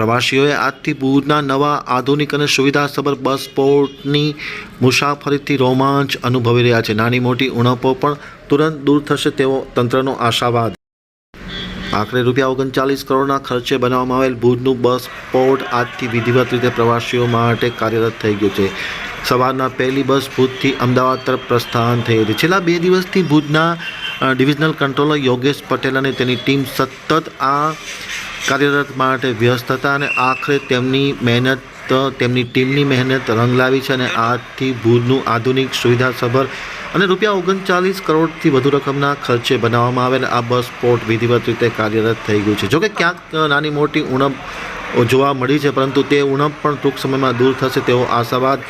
પ્રવાસીઓએ આજથી ભુજના નવા આધુનિક અને સુવિધાસભર બસ પોર્ટની મુસાફરીથી રોમાંચ અનુભવી રહ્યા છે. નાની મોટી ઉણપો પણ તુરંત દૂર થશે તેવો તંત્રનો આશાવાદ. આખરે રૂપિયા ઓગણચાલીસ કરોડના ખર્ચે બનાવવામાં આવેલ ભુજનું બસ પોર્ટ આજથી વિધિવત રીતે પ્રવાસીઓ માટે કાર્યરત થઈ ગયું છે. સવારના પહેલી બસ ભુજથી અમદાવાદ તરફ પ્રસ્થાન થઈ હતી. છેલ્લા બે દિવસથી ભુજના ડિવિઝનલ કંટ્રોલર યોગેશ પટેલ અને તેની ટીમ સતત આ કાર્યરત માટે વ્યસ્ત હતા અને આખરે તેમની મહેનત, તેમની ટીમની મહેનત રંગ લાવી છે અને આજથી ભુજનું આધુનિક સુવિધાસભર અને રૂપિયા ઓગણચાલીસ કરોડથી વધુ રકમના ખર્ચે બનાવવામાં આવેલ આ બસ પોર્ટ વિધિવત રીતે કાર્યરત થઈ ગયું છે. જોકે ક્યાંક નાની મોટી ઉણપ જોવા મળી છે, પરંતુ તે ઉણપ પણ ટૂંક સમયમાં દૂર થશે તેવો આશાવાદ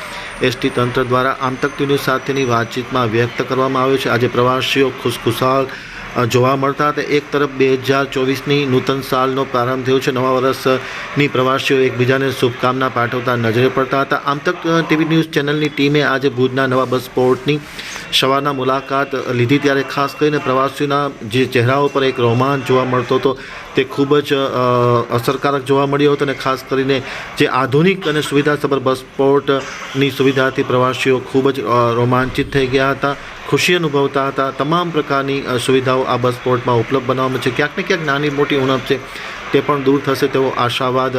એસટી તંત્ર દ્વારા આમતક ન્યૂઝ સાથેની વાતચીતમાં વ્યક્ત કરવામાં આવ્યો છે. આજે પ્રવાસીઓ ખુશખુશાલ જોવા મળતા હતા એક તરફ બે હજાર ચોવીસની નૂતન સાલનો પ્રારંભ થયો છે. નવા વર્ષની પ્રવાસીઓ એકબીજાને શુભકામના પાઠવતા નજરે પડતા હતા. આમ તક ટીવી ન્યૂઝ ચેનલની ટીમે આજે ભુજના નવા બસ પોર્ટની સવારના મુલાકાત લીધી. ત્યારે ખાસ કરીને પ્રવાસીઓના જે ચહેરાઓ પર એક રોમાંચ જોવા મળતો હતો, તે ખૂબ જ અસરકારક જોવા મળ્યો હતો અને ખાસ કરીને જે આધુનિક અને સુવિધાસભર બસ પોર્ટની સુવિધાથી પ્રવાસીઓ ખૂબ જ રોમાંચિત થઈ ગયા હતા. ખુશી અનુભવતા હતા. તમામ પ્રકારની સુવિધાઓ આ બસ પોર્ટમાં ઉપલબ્ધ બનાવવામાં છે. ક્યાંક ને ક્યાંક નાની મોટી ઉણપ છે, તે પણ દૂર થશે તેવો આશાવાદ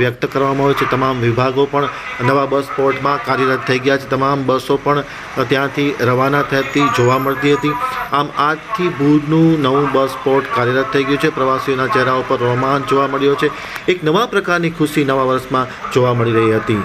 વ્યક્ત કરવામાં આવ્યો છે. તમામ વિભાગો પણ નવા બસ પોર્ટમાં કાર્યરત થઈ ગયા છે. તમામ બસો પણ ત્યાંથી રવાના થતી જોવા મળતી હતી. આમ આજથી ભુજનું નવું બસ પોર્ટ કાર્યરત થઈ ગયું છે. પ્રવાસીઓના ચહેરા ઉપર રોમાંચ જોવા મળ્યો છે. એક નવા પ્રકારની ખુશી નવા વર્ષમાં જોવા મળી રહી હતી.